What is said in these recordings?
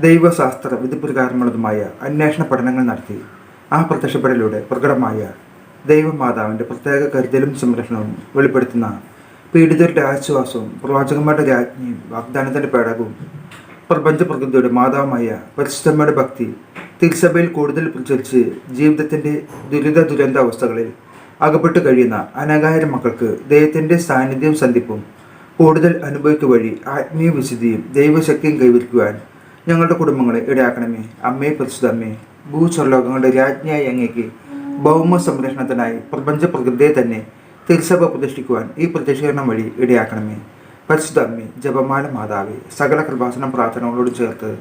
ദൈവശാസ്ത്ര വിധിപ്രകാരമുള്ളതുമായ അന്വേഷണ പഠനങ്ങൾ നടത്തി. ആ പ്രത്യക്ഷപ്പെടലിലൂടെ പ്രകടമായ ദൈവമാതാവിന്റെ പ്രത്യേക കരുതലും സംരക്ഷണവും വെളിപ്പെടുത്തുന്ന പീഡിതരുടെ ആശ്വാസവും പ്രവാചകന്മാരുടെ രാജ്ഞിയും വാഗ്ദാനത്തിന്റെ പേടകവും പ്രപഞ്ച പ്രകൃതിയുടെ മാതാവുമായ പരിശുദ്ധമ്മയുടെ ഭക്തി തിരുസഭയിൽ കൂടുതൽ പ്രചരിച്ച് ജീവിതത്തിന്റെ ദുരിത ദുരന്താവസ്ഥകളിൽ അകപ്പെട്ട് കഴിയുന്ന അനകായിരം മക്കൾക്ക് ദൈവത്തിന്റെ സാന്നിധ്യവും സന്ധിപ്പും കൂടുതൽ അനുഭവിക്കുക വഴി ആത്മീയ വിശുദ്ധിയും ദൈവശക്തിയും കൈവരിക്കുവാൻ ഞങ്ങളുടെ കുടുംബങ്ങളെ ഇടയാക്കണമേ അമ്മേ പരിശുദ്ധ അമ്മേ ഭൂസ്വർലോകങ്ങളുടെ രാജ്ഞിയായി അങ്ങേക്ക് ഭൗമ സംരക്ഷണത്തിനായി പ്രപഞ്ച പ്രകൃതിയെ തന്നെ തിരുസഭ പ്രതിഷ്ഠിക്കുവാൻ ഈ പ്രതിഷ്ഠീകരണം വഴി ഇടയാക്കണമേ പരിശുദ്ധ അമ്മേ ജപമാല മാതാവേ സകല കൃപാസന പ്രാർത്ഥനകളോട് ചേർത്ത്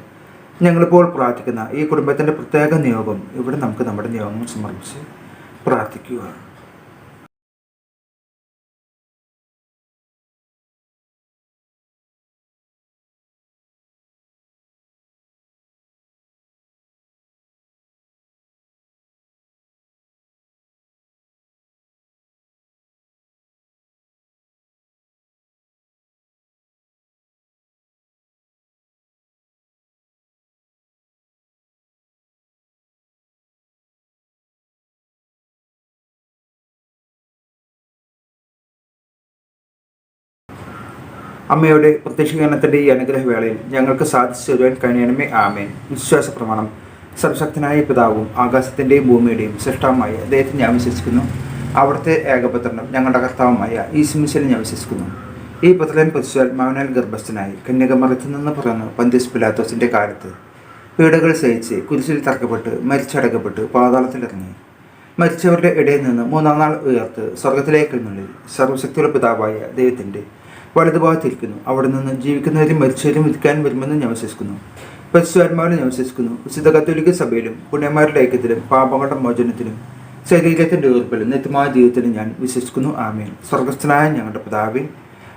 ഞങ്ങളിപ്പോൾ പ്രാർത്ഥിക്കുന്ന ഈ കുടുംബത്തിന്റെ പ്രത്യേക നിയോഗം ഇവിടെ നമുക്ക് നമ്മുടെ നിയോഗം സമർപ്പിച്ച് പ്രാർത്ഥിക്കുക അമ്മയുടെ പ്രത്യക്ഷീകരണത്തിന്റെ ഈ അനുഗ്രഹവേളയിൽ ഞങ്ങൾക്ക് സാധിച്ചു തരുവാൻ കഴിയണമേ ആമേൻ. വിശ്വാസ പ്രമാണം സർവശക്തനായ പിതാവും ആകാശത്തിന്റെയും ഭൂമിയുടെയും സൃഷ്ടാവുമായ അദ്ദേഹത്തെ ഞാൻ വിശ്വസിക്കുന്നു. അവിടുത്തെ ഏകപുത്രനും ഞങ്ങളുടെ കർത്താവുമായ ഈ സിമിശിൽ ഞാൻ വിശ്വസിക്കുന്നു. ഈ പുത്രൻ പരിശുദ്ധാത്മാവിനാൽ ഗർഭസ്ഥനായി കന്യകമറത്തു നിന്ന് പിറന്നു പന്തിസ് പിലാത്തോസിന്റെ കാലത്ത് പീഡകൾ സഹിച്ച് കുരിശിൽ തറക്കപ്പെട്ട് മരിച്ചടക്കപ്പെട്ട് പാതാളത്തിലിറങ്ങി മരിച്ചവരുടെ ഇടയിൽ നിന്ന് മൂന്നാം നാൾ ഉയർത്ത് സ്വർഗത്തിലേക്ക് എഴുന്നള്ളി സർവശക്തിയുള്ള പിതാവായ ദൈവത്തിന്റെ വലതുഭാഗത്തിരിക്കുന്നു. അവിടെ നിന്ന് ജീവിക്കുന്നവരും മരിച്ചവരും വിധിക്കാൻ വരുമെന്ന് ഞാൻ വിശ്വസിക്കുന്നു. പരിശുദ്ധാത്മാവിനെ ഞാൻ വിശ്വസിക്കുന്നു. വിശുദ്ധ കത്തോലിക്ക സഭയിലും പുണ്യന്മാരുടെ ഐക്യത്തിലും പാപങ്ങളുടെ മോചനത്തിലും ശരീരത്തിന്റെ ഉയർപ്പിലും നിത്യമായ ജീവിതത്തിലും ഞാൻ വിശ്വസിക്കുന്നു. ആമേൻ. സ്വർഗസ്ഥനായ ഞങ്ങളുടെ പിതാവേ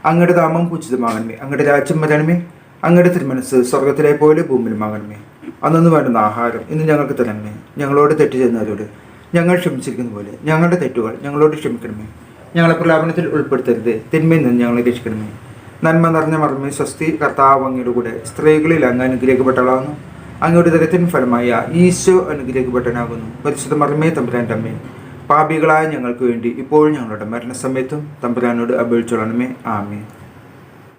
അങ്ങയുടെ നാമം പൂജിതമാകണമേ അങ്ങയുടെ രാജ്യം വരണമേ. അങ്ങയുടെ തിരുമനസ് സ്വർഗത്തിലെ പോലെ ഭൂമിയിലുമാകണമേ അന്നൊന്ന് വേണ്ടുന്ന ആഹാരം ഇന്ന് ഞങ്ങൾക്ക് തരണമേ. ഞങ്ങളോട് തെറ്റ് ചെയ്യുന്നവരോട് ഞങ്ങൾ ക്ഷമിച്ചിരിക്കുന്ന പോലെ ഞങ്ങളുടെ തെറ്റുകൾ ഞങ്ങളോട് ക്ഷമിക്കണമേ. ഞങ്ങളെ പ്രലാപനത്തിൽ ഉൾപ്പെടുത്തരുത്. തിന്മയിൽ നിന്ന് ഞങ്ങളെ രക്ഷിക്കണമേ. നന്മ നിറഞ്ഞ മർമ്മി സ്വസ്തി കർത്താവ് അങ്ങയുടെ കൂടെ സ്ത്രീകളിൽ അങ്ങ് അനുഗ്രഹിക്കപ്പെട്ടളാകുന്നു അങ്ങയുടെ ദരത്തിൻ ഫലമായ ഈശോ അനുഗ്രഹിക്കപ്പെട്ടനാകുന്നു പരിശുദ്ധ മർമ്മേ തമ്പുരാന്റെ അമ്മേ. പാപികളായ ഞങ്ങൾക്ക് വേണ്ടി ഇപ്പോഴും ഞങ്ങളുടെ മരണസമയത്തും തമ്പുരാനോട് അപേക്ഷിച്ചോളണമേ. ആമേ